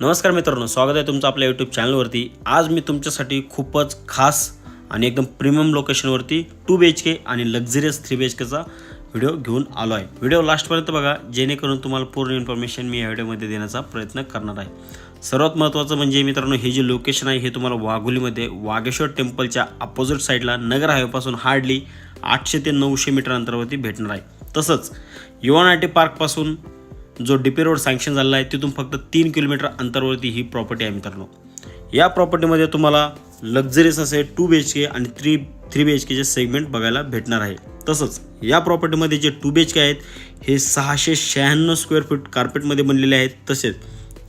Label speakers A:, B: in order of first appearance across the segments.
A: नमस्कार मित्रांनो स्वागत आहे तुमचं आपल्या यूट्यूब चॅनलवरती आज मी तुमच्यासाठी खूपच खास आणि एकदम प्रीमियम लोकेशनवरती टू बी एच के आणि लक्झरियस थ्री बी एच केचा व्हिडिओ घेऊन आलो आहे. व्हिडिओ लास्टपर्यंत बघा जेणेकरून तुम्हाला पूर्ण इन्फॉर्मेशन मी या व्हिडिओमध्ये देण्याचा प्रयत्न करणार आहे. सर्वात महत्त्वाचं म्हणजे मित्रांनो हे जे लोकेशन आहे हे तुम्हाला वाघोलीमध्ये वाघेश्वर टेम्पलच्या अपोजिट साईडला नगर हायवेपासून हार्डली आठशे ते नऊशे मीटर अंतरावरती भेटणार आहे. तसंच युवानाटी पार्कपासून जो डीपी रोड सँक्शन झालेला आहे तिथून फक्त तीन किलोमीटर अंतरावरती ही प्रॉपर्टी आहे मित्रांनो. या प्रॉपर्टीमध्ये तुम्हाला लक्झरीस असे टू बी एच के आणि थ्री थ्री बी एच केचे सेगमेंट बघायला भेटणार आहे. तसंच या प्रॉपर्टीमध्ये जे टू बी एच के आहेत हे सहाशे शहाण्णव स्क्वेअर फूट कार्पेटमध्ये बनलेले आहेत. तसेच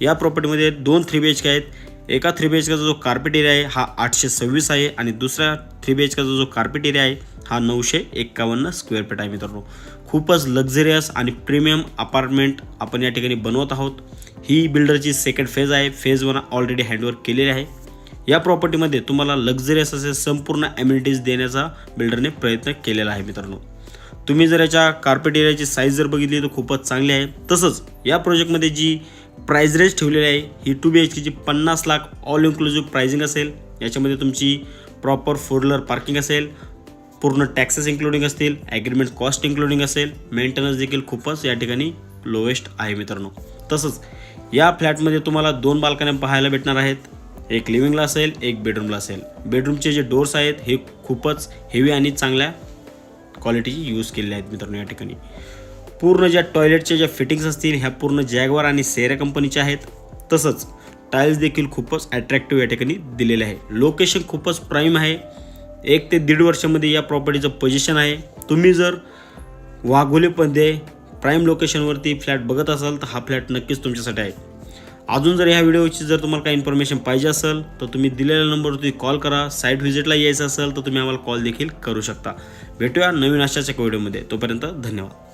A: या प्रॉपर्टीमध्ये दोन थ्री बी एच के आहेत. एका थ्री बी एच केचा जो कार्पेट एरिया आहे हा आठशे सव्वीस आहे आणि दुसऱ्या थ्री बी एच केचा जो कार्पेट एरिया आहे हा नऊशे एक्कावन्न स्क्वेअर फीट आहे मित्रांनो. खूपच लक्झरियस आणि प्रीमियम अपार्टमेंट आपण या ठिकाणी बनवत आहोत. ही बिल्डरची सेकंड फेज आहे. फेज वन ऑलरेडी हँडवर्क केलेली आहे. या प्रॉपर्टीमध्ये तुम्हाला लक्झरियस असे संपूर्ण ॲम्युनिटीज देण्याचा बिल्डरने प्रयत्न केलेला आहे मित्रांनो. तुम्ही जर याच्या कार्पेट एरियाची साईज जर बघितली तर खूपच चांगली आहे. तसंच या प्रोजेक्टमध्ये जी प्राईज रेंज ठेवलेली आहे ही टू बी एच केची पन्नास लाख ऑल इन्क्लुझिव्ह प्राइजिंग असेल. याच्यामध्ये तुमची प्रॉपर फोर व्हीलर पार्किंग असेल. पूर्ण टॅक्सेस इन्क्लुडिंग असतील ॲग्रीमेंट कॉस्ट इन्क्लुडिंग असेल मेंटेनन्स देखील खूपच या ठिकाणी लोवेस्ट आहे मित्रांनो. तसंच या फ्लॅटमध्ये तुम्हाला दोन बाल्कन्या पाहायला भेटणार आहेत. एक लिव्हिंगला असेल एक बेडरूमला असेल. बेडरूमचे जे डोर्स आहेत हे खूपच हेवी आणि चांगल्या क्वालिटीचे यूज केलेले आहेत मित्रांनो या ठिकाणी. पूर्ण ज्या टॉयलेटच्या ज्या फिटिंग्स असतील ह्या पूर्ण जॅगवार आणि सेरा कंपनीच्या आहेत. तसंच टाईल्स देखील खूपच अट्रॅक्टिव्ह या ठिकाणी दिलेले आहे. लोकेशन खूपच प्राईम आहे. एक ते दीड वर्षामध्ये या प्रॉपर्टीचं पोझिशन आहे. तुम्ही जर वाघोलीमध्ये प्राईम लोकेशनवरती फ्लॅट बघत असाल तर हा फ्लॅट नक्कीच तुमच्यासाठी आहे. अजून जर ह्या व्हिडिओची जर तुम्हाला काही इन्फॉर्मेशन पाहिजे असेल तर तुम्ही दिलेल्या नंबरवरती कॉल करा. साईट व्हिजिटला यायचं असेल तर तुम्ही आम्हाला कॉल देखील करू शकता. भेटूया नवीन अशाच एका व्हिडिओमध्ये तोपर्यंत धन्यवाद.